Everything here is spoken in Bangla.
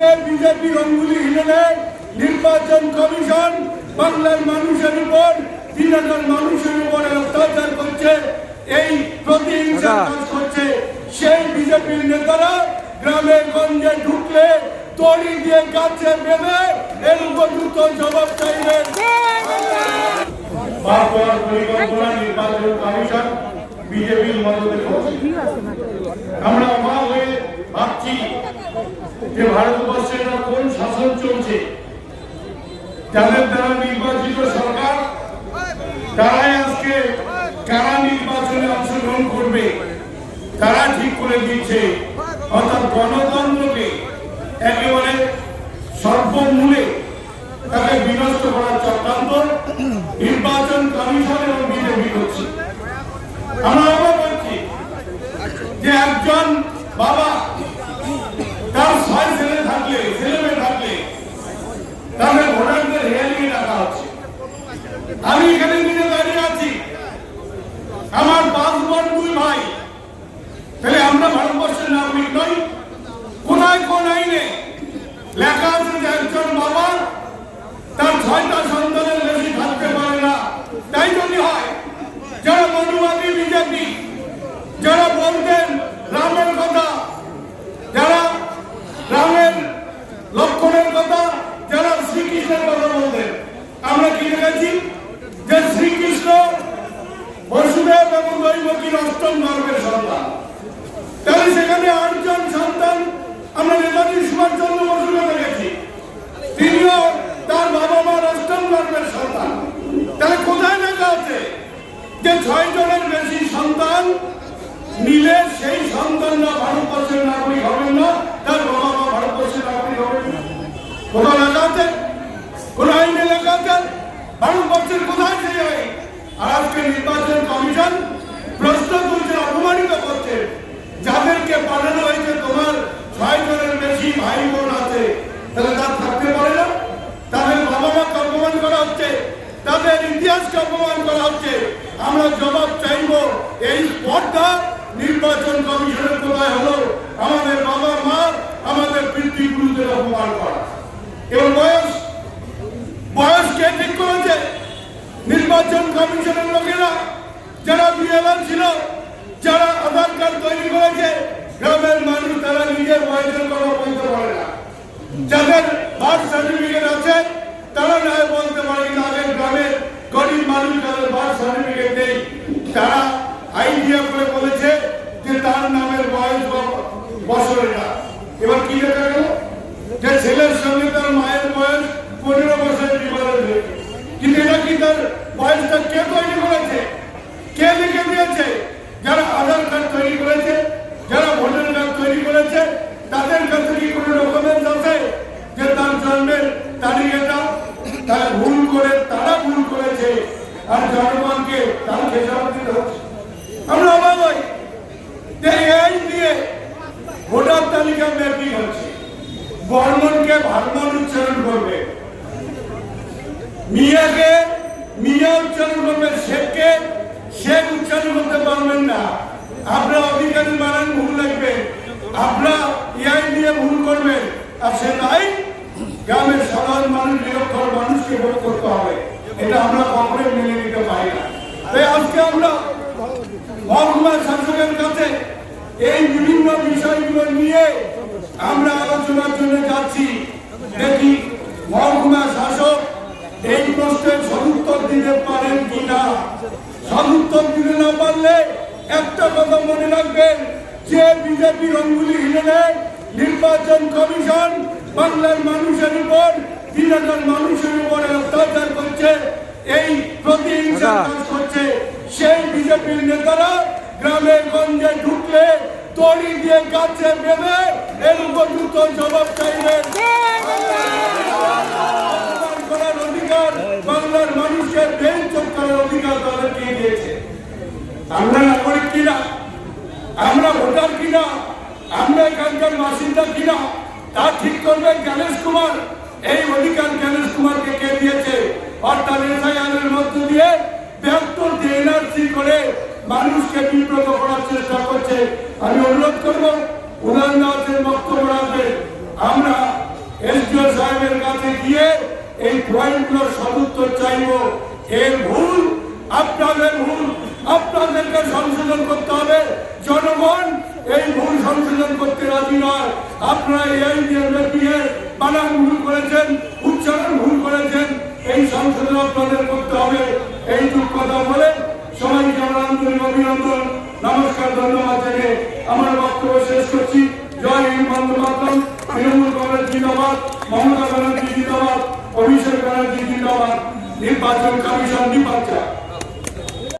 বিজেপি অঙ্গুলি হিলেনে নির্বাচন কমিশন বাংলার মানুষের উপর তিন হাজার মানুষের উপরে অত্যাচার করছে এই প্রতিহিংসা কাজ করছে। সেই বিজেপির নেতারা গ্রামে গঞ্জে ঢুকলে তড়ি দিয়ে গাছে বেঁধে এর উপযুক্ত জবাব চাইবেন পরিকল্পনা নির্বাচন কমিশন বিজেপির মদতে আমরা অবাক হয়ে ভাবছি যে ভারতবর্ষে কোন শাসন চলছে? যাদের দ্বারা নির্বাচিত সরকার, তারাই আজকে কারা নির্বাচনে অংশগ্রহণ করবে? তারা ঠিক করে দিচ্ছে। অর্থাৎ গণতন্ত্রকে একেবারে সর্বমূলে তাকে বিনষ্ট করার চক্রান্ত নির্বাচন কমিশন এবং বিজেপি করছে। আমরা অবাক হচ্ছি যে একজন বাবা তার ছয় ছেলে থাকলে ছেলে মেয়ে থাকলে তাদের ভোটারদের হেয়ারিং এ রাখা হচ্ছে আমি এখানে নিজে দাঁড়িয়ে আছি আমার পাঁচ বোন দুই ভাই তাহলে আমরা ভারতবর্ষের নাগরিক নই কোনায় কোন আইনে লেখা একজন বাবা, তার ছয়টা সন্তানের বেশি থাকতে পারে না। তাই যদি হয়, যারা মনুবাদী বিজেপি যারা বলতেন রামের কথা যারা রামের লক্ষণের কথা যারা শ্রীকৃষ্ণের কথা বলতেন আমরা কি দেখেছি যে শ্রীকৃষ্ণ বসুদেব এবং দৈবকীর অষ্টম গর্ভের সন্তান তাহলে সেখানে আটজন সন্তান আমরা নেতাজি সুভাষচন্দ্র বসুকে দেখেছি তিনিও তার বাবা মার অষ্টম গর্ভের সন্তান তাহলে কোথায় লেখা আছে যে ছয় জনের বেশি সন্তান নিলে সেই সন্তানরা ভারতবর্ষের নাগরিক হবেন না তার বাবা মা ভারতবর্ষের নাগরিক হবেন না কোথাও লেখা আছে কোন আইনে লেখা আছে ভারতবর্ষের কোথায় সেই আইন আর আজকে নির্বাচন কমিশন প্রশ্ন তুলছে অপমানিত করছে যাদেরকে পাঠানো হয়েছে তোমার ছয় জনের বেশি ভাই বোন আছে তাহলে তার থাকতে পারে না তাদের বাবা মাকে অপমান করা হচ্ছে তাদের ইতিহাসকে অপমান করা হচ্ছে। আমরা জবাব চাইব, এই স্পর্ধা নির্বাচন কমিশনের কোথায় হলো? আমাদের বাবা মা, আমাদের পিতৃগুরুদের অপমান করা। এবং বয়স বয়স কে ঠিক করেছে? নির্বাচন কমিশনের লোকেরা, যারা বিএলএন ছিল, যারা আধার কার্ড তৈরি করেছে, গ্রামের মানুষ তারা নিজের বয়সের কথা বলতে পারে না। যাদের বার্থ সার্টিফিকেট আছে, তারা নয় বলতে পারে কিন্তু আগের গ্রামের গরিব মানুষ যাদের বার্থ সার্টিফিকেট নেই তারা আইডিয়া করে বলেছে যে তার নামের বয়স বা- বছরের না এবার কি দেখা গেল যে ছেলের সঙ্গে তার মায়ের বয়স পনেরো বছরের হয়েছে কিন্তু এটা কি তার বয়সটা কে তৈরি করেছে? কে লিখে দিয়েছে? যারা আধার কার্ড তৈরি করেছে, যারা ভোটার কার্ড তৈরি করেছে, তাদের কাছে কি কোনো ডকুমেন্টস আছে যে তার জন্মের এটা তারা ভুল করে, তারা ভুল করেছে আর জনগণকে তার খেসারত দিতে হচ্ছে? আমরা অবাক হই যে এই দিয়ে ভোটার তালিকা ম্যাপিং হচ্ছে। বর্মনকে ভার্মন উচ্চারণ করবে। মিয়াকে, মিয়া উচ্চারণ করবে শেখকে, শেখ উচ্চারণ করতে পারবেন না। আপনার অধিকারী বানান ভুল লাগবে আপনার ইয়াই দিয়ে ভুল করবেন। আর সে তাই গ্রামের সাধারণ মানুষ নিরক্ষর মানুষকে ভোট করতে হবে। এটা আমরা কখনোই মেনে নিতে পারি না। তাই আজকে আমরা মহকুমা শাসকের কাছে এই বিভিন্ন বিষয়গুলো নিয়ে আমরা আলোচনার জন্য যাচ্ছি। দেখি মহকুমা শাসক এই প্রশ্নের সদুত্তর দিতে পারেন কিনা সদুত্তর দিতে না পারলে একটা কথা মনে রাখবেন যে বিজেপির অঙ্গুলি হিলেনে নির্বাচন কমিশন বাংলার মানুষের উপর তিন হাজার মানুষের উপরে অত্যাচার করছে এই প্রতিহিংসা কাজ করছে সেই বিজেপির নেতারা গ্রামে গঞ্জে ঢুকলে তড়ি দিয়ে গাছে বেঁধে এর উপযুক্ত জবাব চাইবেন করার অধিকার বাংলার মানুষের বেঞ্চ করার অধিকার তাদেরকে দিয়েছে আমরা নাগরিক কিনা আমরা ভোটার কিনা আমরা এখানকার বাসিন্দা কিনা তা জ্ঞানেশ কুমার, এই অধিকার জ্ঞানেশ কুমারকে কে দিয়েছে? অর্থাৎ এসআইআরের মধ্য দিয়ে ব্যক্তর এনআরসি করে মানুষকে বিব্রত করার চেষ্টা করছে। আমি অনুরোধ করব, উদাহরণ বক্তব্য রাখবে আমরা সাহেবের কাছে গিয়ে এই পয়েন্টগুলোর সদুত্তর চাইব। এর ভুল আপনাদের ভুল আপনাদেরকে সংশোধন করতে হবে জনগণ এই ভুল সংশোধন করতে রাজি নয় আপনারা এই দিয়ে বানান ভুল করেছেন, উচ্চারণ ভুল করেছেন, এই সংশোধন আপনাদের করতে হবে। এই কথা বলে সবাইকে আমার আন্তরিক অভিনন্দন, নমস্কার, ধন্যবাদ জানিয়ে আমার বক্তব্য শেষ করছি।